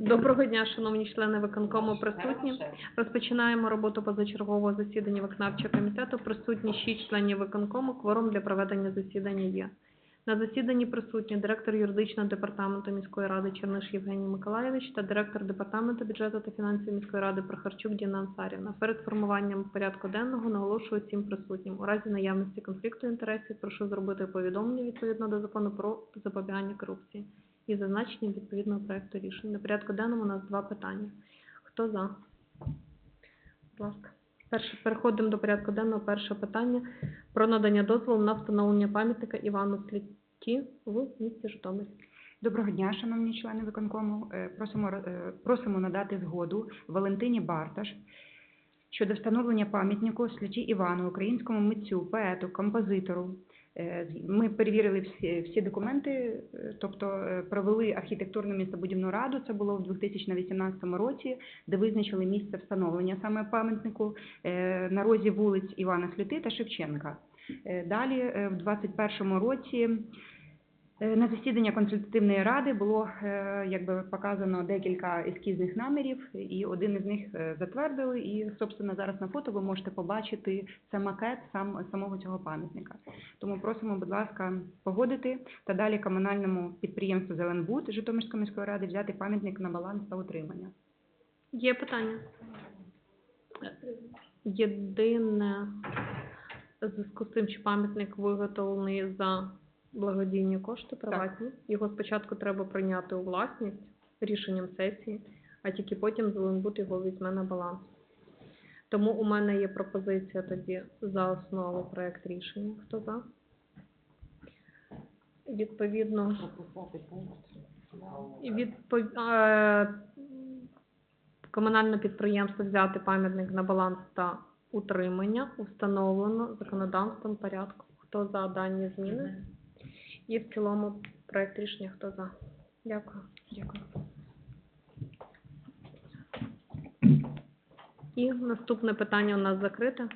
Доброго дня, шановні члени виконкому присутні. Розпочинаємо роботу позачергового засідання виконавчого комітету. Присутні шість членів виконкому. Кворум для проведення засідання є. На засіданні присутні директор юридичного департаменту міської ради Черниш Євгеній Миколаєвич та директор департаменту бюджету та фінансів міської ради Прохарчук Діна Ансарівна. Перед формуванням порядку денного наголошую всім присутнім. У разі наявності конфлікту інтересів прошу зробити повідомлення відповідно до закону про запобігання корупції і зазначення відповідного проекту рішень. На порядку денному у нас два питання. Хто за? Будь ласка. Перше, переходимо до порядку денного. Перше питання про надання дозволу на встановлення пам'ятника Івану Сліті в місті Житомир. Доброго дня, шановні члени виконкому. Е, Просимо, е, просимо надати згоду Валентині Барташ щодо встановлення пам'ятнику Сліті Івану, українському митцю, поету, композитору. Е, Ми перевірили всі, всі документи, е, тобто е, провели архітектурну містобудівну раду. Це було в 2018 році, де визначили місце встановлення саме пам'ятнику на розі вулиць Івана Сліти та Шевченка. Далі, в 2021 році, На засідання консультативної ради було е, якби показано декілька ескізних намірів, і один із них е, затвердили. І, собственно, зараз на фото ви можете побачити це макет сам самого цього пам'ятника. Тому просимо, будь ласка, погодити та далі комунальному підприємству Зеленбуд Житомирської міської ради взяти пам'ятник на баланс та утримання. Є питання? Єдине, зв'язку з тим, що пам'ятник виготовлений за благодійні кошти приватні, його спочатку треба прийняти у власність рішенням сесії, а тільки потім Зеленбуд його візьме на баланс. Тому у мене є пропозиція тоді за основу проект рішення. Хто за? Відповідно, відпов... е, комунальне підприємство взяти пам'ятник на баланс та утримання установлено законодавством порядку. Хто за дані зміни? І в цілому проєкт рішення хто за? Дякую. Дякую. І наступне питання у нас закрите.